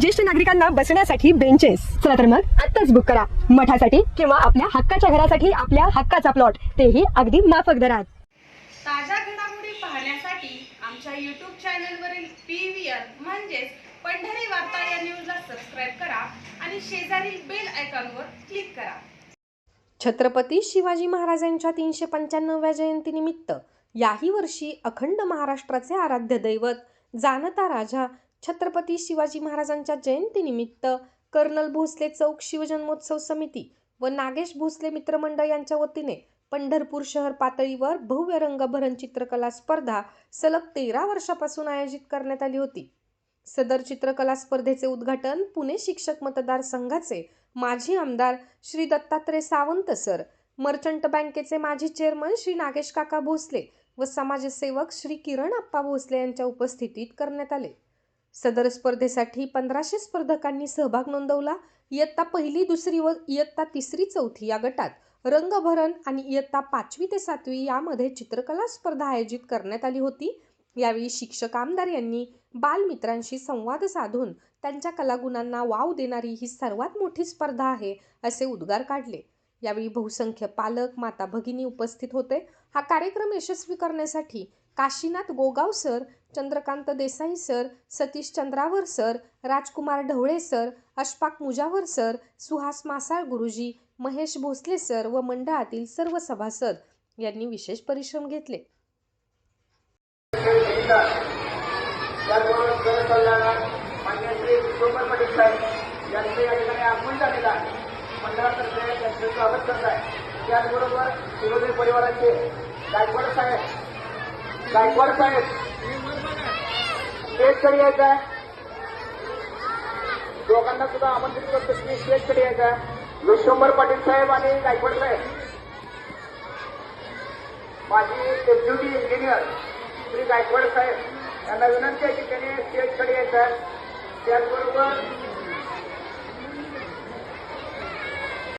ज्येष्ठ नागरिकांना बसण्यासाठी बेंचेस चला तर मग आत्ताच बुक करा. मठासाठी किंवा आपल्या हक्काच्या घरासाठी आपल्या हक्काचा प्लॉट तेही अगदी माफक दरात. ताज्या घडामोडी पाहण्यासाठी आमच्या यूट्यूब चॅनलवरील पी व्ही आर म्हणजेच पंढरी वार्ता या न्यूजला सबस्क्राईब करा आणि शेजारील बेल आयकॉनवर क्लिक करा. छत्रपती शिवाजी महाराजांच्या तीनशे पंच्याण्णव्या जयंतीनिमित्त याही वर्षी अखंड महाराष्ट्राचे आराध्य दैवत जाणता राजा छत्रपती शिवाजी महाराजांच्या जयंतीनिमित्त कर्नल भोसले चौक शिवजन्मोत्सव समिती व नागेश भोसले मित्रमंडळ यांच्या वतीने पंढरपूर शहर पातळीवर भव्य रंगभरण चित्रकला स्पर्धा सलग तेरा वर्षापासून आयोजित करण्यात आली होती. सदर चित्रकला स्पर्धेचे उद्घाटन पुणे शिक्षक मतदारसंघाचे माजी आमदार श्री दत्तात्रय सावंत सर मर्चंट बँकेचे माजी चेअरमन श्री नागेश काका भोसले व समाजसेवक श्री किरण आप्पा भोसले यांच्या उपस्थितीत करण्यात आले. सदर स्पर्धेसाठी पंधराशे स्पर्धकांनी सहभाग नोंदवला. इयत्ता पहिली दुसरी व इयत्ता तिसरी चौथी या गटात रंगभरण आणि इयत्ता पाचवी ते सातवी यामध्ये चित्रकला स्पर्धा आयोजित करण्यात आली होती. यावेळी शिक्षक आमदार यांनी बालमित्रांशी संवाद साधून त्यांच्या कलागुणांना वाव देणारी ही सर्वात मोठी स्पर्धा आहे असे उद्गार काढले. यावेळी बहुसंख्य पालक माता भगिनी उपस्थित होते. हा कार्यक्रम यशस्वी करण्यासाठी Kashinath Gogaon sir Chandrakant Desai sir Satish Chandrawar sir Rajkumar Dhawale sir Ashfaq Mujawar sir Suhas Masal गुरुजी महेश भोसले सर व मंडळातील सर्व सभासद यांनी विशेष परिश्रम घेतले. जनकल्याण मान्य श्री साहेब या ठिकाणी आगमन झालेलं आहे. मंडळातर्फे त्यांचं स्वागत करत आहे. त्याचबरोबर विरोधी परिवाराचे गायकवाड साहेब गायकवाड साहेब स्टेजकडे यायचं आहे. दोघांना सुद्धा आमंत्रित करतो. की स्टेजकडे यायचं आहे. विश्वंभर पाटील साहेब आणि गायकवाड साहेब. माझी डेप्युटी इंजिनियर श्री गायकवाड साहेब यांना विनंती आहे की त्यांनी स्टेजकडे यायचं आहे. त्याचबरोबर